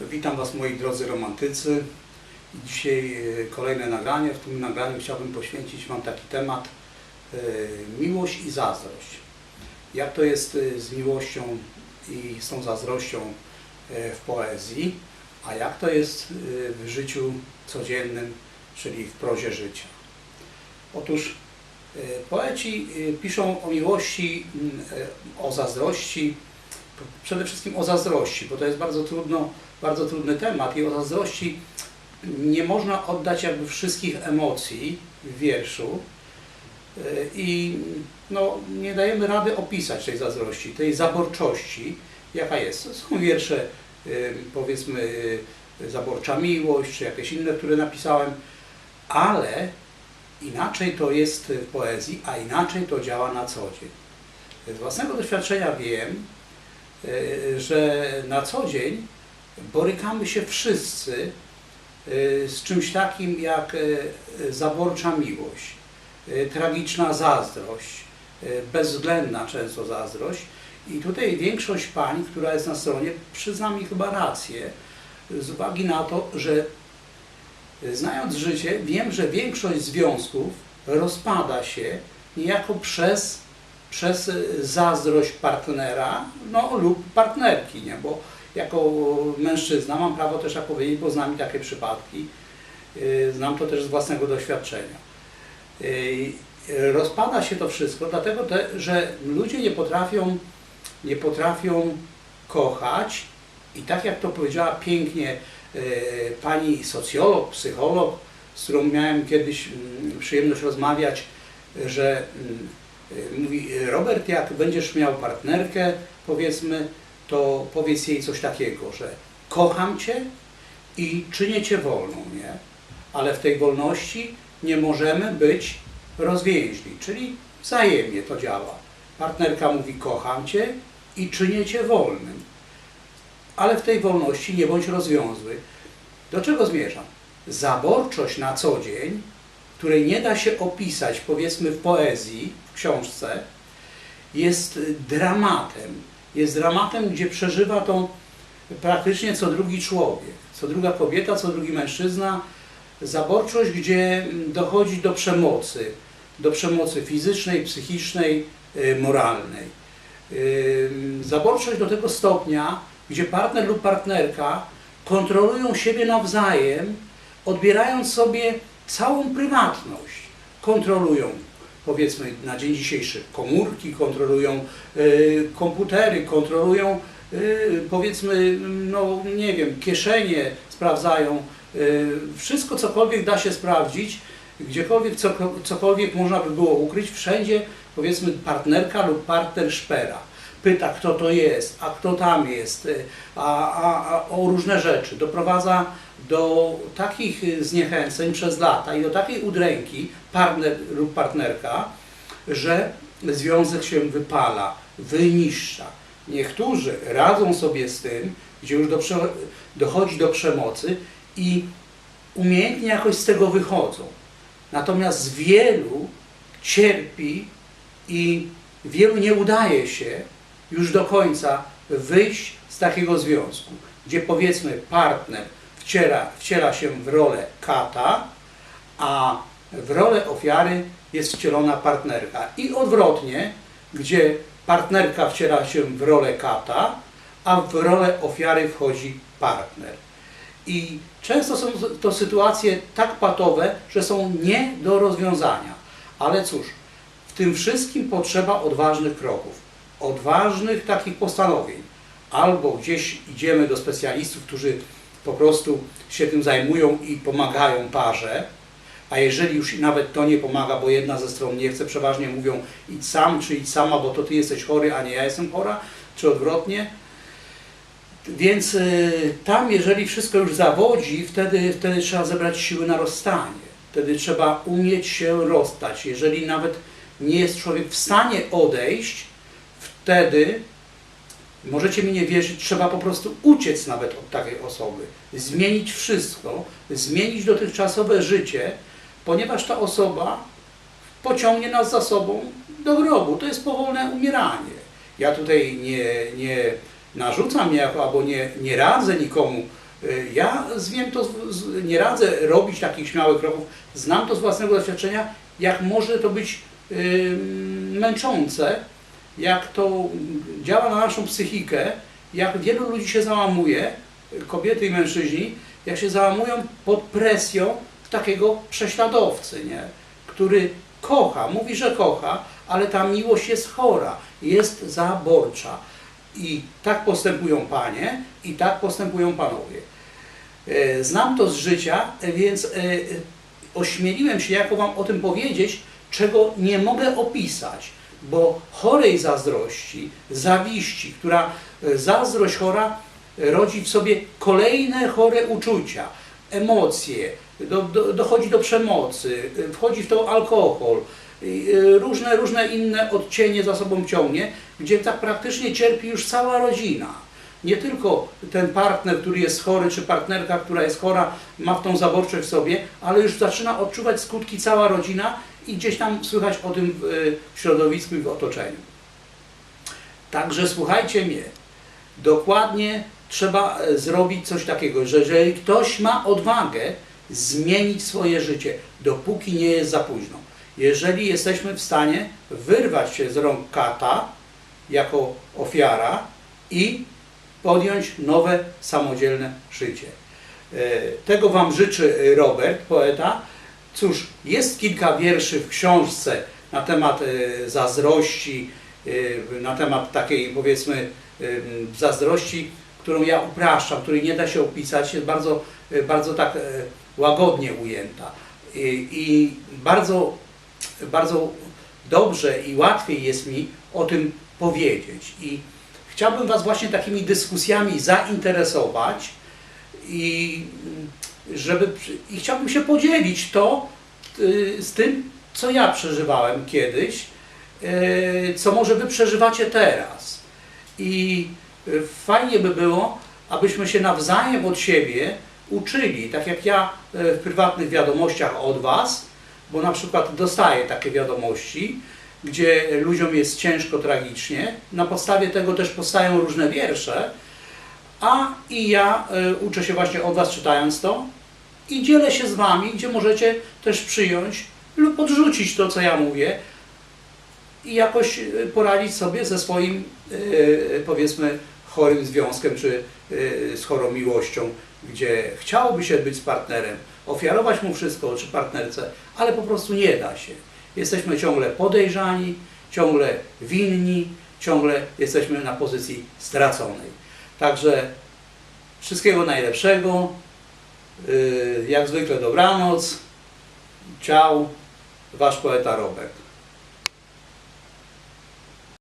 Witam Was moi drodzy romantycy. Dzisiaj e, kolejne nagranie. W tym nagraniu chciałbym poświęcić Wam taki temat e, miłość i zazdrość. Jak to jest e, z miłością i z tą zazdrością w poezji, a jak to jest w życiu codziennym, czyli w prozie życia. Otóż poeci piszą o miłości, o zazdrości, przede wszystkim o zazdrości, bo to jest bardzo trudno, bardzo trudny temat i o zazdrości nie można oddać jakby wszystkich emocji w wierszu Yy, i no, nie dajemy rady opisać tej zazdrości, tej zaborczości, jaka jest. Są wiersze, yy, powiedzmy, yy, Zaborcza Miłość, czy jakieś inne, które napisałem, ale inaczej to jest w poezji, a inaczej to działa na co dzień. Z własnego doświadczenia wiem, że na co dzień borykamy się wszyscy e, z czymś takim jak e, zaborcza miłość, e, tragiczna zazdrość, e, bezwzględna często zazdrość. I tutaj większość pań, która jest na stronie, przyzna mi chyba rację, z uwagi na to, że e, znając życie, wiem, że większość związków rozpada się niejako przez przez y, zazdrość partnera no, lub partnerki, nie? bo jako mężczyzna mam prawo też tak powiedzieć, bo znam takie przypadki, y, znam to też z własnego doświadczenia. Y, Rozpada się to wszystko, dlatego te, że ludzie nie potrafią, nie potrafią kochać i tak jak to powiedziała pięknie pani socjolog, psycholog, z którą miałem kiedyś mm, przyjemność rozmawiać, że mm, Mówi, Robert, jak będziesz miał partnerkę, powiedzmy, to powiedz jej coś takiego, że kocham Cię i czynię Cię wolną, nie? Ale w tej wolności nie możemy być rozwięźli, czyli wzajemnie to działa. Partnerka mówi, kocham Cię i czynię Cię wolnym. Ale w tej wolności nie bądź rozwiązły. Do czego zmierzam? Zaborczość na co dzień której nie da się opisać, powiedzmy w poezji, w książce, jest dramatem. Jest dramatem, gdzie przeżywa to praktycznie co drugi człowiek, co druga kobieta, co drugi mężczyzna. Zaborczość, gdzie dochodzi do przemocy, do przemocy fizycznej, psychicznej, y, moralnej. Zaborczość do tego stopnia, gdzie partner lub partnerka kontrolują siebie nawzajem, odbierając sobie całą prywatność. Kontrolują, powiedzmy na dzień dzisiejszy, komórki, kontrolują y, komputery, kontrolują, y, powiedzmy, no nie wiem, kieszenie sprawdzają, y, wszystko cokolwiek da się sprawdzić, gdziekolwiek co, cokolwiek można by było ukryć, wszędzie powiedzmy partnerka lub partner szpera. Pyta, kto to jest, a kto tam jest, y, a, a, a o różne rzeczy. Doprowadza do takich zniechęceń przez lata i do takiej udręki partner lub partnerka, że związek się wypala, wyniszcza. Niektórzy radzą sobie z tym, gdzie już do, dochodzi do przemocy i umiejętnie jakoś z tego wychodzą. Natomiast wielu cierpi i wielu nie udaje się już do końca wyjść z takiego związku, gdzie powiedzmy partner wciela, wciela się w rolę kata, a w rolę ofiary jest wcielona partnerka. I odwrotnie, gdzie partnerka wciela się w rolę kata, a w rolę ofiary wchodzi partner. I często są to sytuacje tak patowe, że są nie do rozwiązania. Ale cóż, w tym wszystkim potrzeba odważnych kroków, odważnych takich postanowień. Albo gdzieś idziemy do specjalistów, którzy po prostu się tym zajmują i pomagają parze, a jeżeli już nawet to nie pomaga, bo jedna ze stron nie chce, przeważnie mówią idź sam, czy idź sama, bo to ty jesteś chory, a nie ja jestem chora, czy odwrotnie. Więc y, tam, jeżeli wszystko już zawodzi, wtedy, wtedy trzeba zebrać siły na rozstanie. Wtedy trzeba umieć się rozstać. Jeżeli nawet nie jest człowiek w stanie odejść, wtedy, możecie mi nie wierzyć, trzeba po prostu uciec nawet od takiej osoby. Zmienić wszystko, zmienić dotychczasowe życie, ponieważ ta osoba pociągnie nas za sobą do grobu. To jest powolne umieranie. Ja tutaj nie, nie narzucam niejako, albo nie, nie radzę nikomu Ja wiem to, nie radzę robić takich śmiałych kroków, znam to z własnego doświadczenia, jak może to być y, męczące, jak to działa na naszą psychikę, jak wielu ludzi się załamuje, kobiety i mężczyźni, jak się załamują pod presją takiego prześladowcy, nie? który kocha, mówi, że kocha, ale ta miłość jest chora, jest zaborcza. I tak postępują panie, i tak postępują panowie. E, Znam to z życia, e, więc e, ośmieliłem się jako Wam o tym powiedzieć, czego nie mogę opisać, bo chorej zazdrości, zawiści, która e, zazdrość chora e, rodzi w sobie kolejne chore uczucia, emocje, do, do, dochodzi do przemocy, e, wchodzi w to alkohol, różne, różne inne odcienie za sobą ciągnie, gdzie tak praktycznie cierpi już cała rodzina. Nie tylko ten partner, który jest chory, czy partnerka, która jest chora, ma w tą zaborczość w sobie, ale już zaczyna odczuwać skutki cała rodzina i gdzieś tam słychać o tym w y, środowisku i w otoczeniu. Także słuchajcie mnie, dokładnie trzeba e, zrobić coś takiego, że jeżeli ktoś ma odwagę zmienić swoje życie, dopóki nie jest za późno. Jeżeli jesteśmy w stanie wyrwać się z rąk kata jako ofiara i podjąć nowe, samodzielne życie. E, Tego Wam życzy Robert, poeta. Cóż, jest kilka wierszy w książce na temat e, zazdrości, e, na temat takiej powiedzmy e, zazdrości, którą ja upraszczam, której nie da się opisać, jest bardzo, bardzo tak łagodnie ujęta. I bardzo, bardzo dobrze i łatwiej jest mi o tym powiedzieć. I chciałbym Was właśnie takimi dyskusjami zainteresować i żeby i chciałbym się podzielić to y, z tym, co ja przeżywałem kiedyś, y, co może Wy przeżywacie teraz. I y, fajnie by było, abyśmy się nawzajem od siebie uczyli, tak jak ja w prywatnych wiadomościach od Was, bo na przykład dostaję takie wiadomości, gdzie ludziom jest ciężko, tragicznie. Na podstawie tego też powstają różne wiersze, a i ja uczę się właśnie od Was czytając to i dzielę się z Wami, gdzie możecie też przyjąć lub odrzucić to, co ja mówię i jakoś y, poradzić sobie ze swoim, y, powiedzmy, chorym związkiem czy z chorą miłością, gdzie chciałoby się być z partnerem, ofiarować mu wszystko, czy partnerce, ale po prostu nie da się. Jesteśmy ciągle podejrzani, ciągle winni, ciągle jesteśmy na pozycji straconej. Także wszystkiego najlepszego. Yy, Jak zwykle dobranoc. Ciao. Wasz poeta Robert.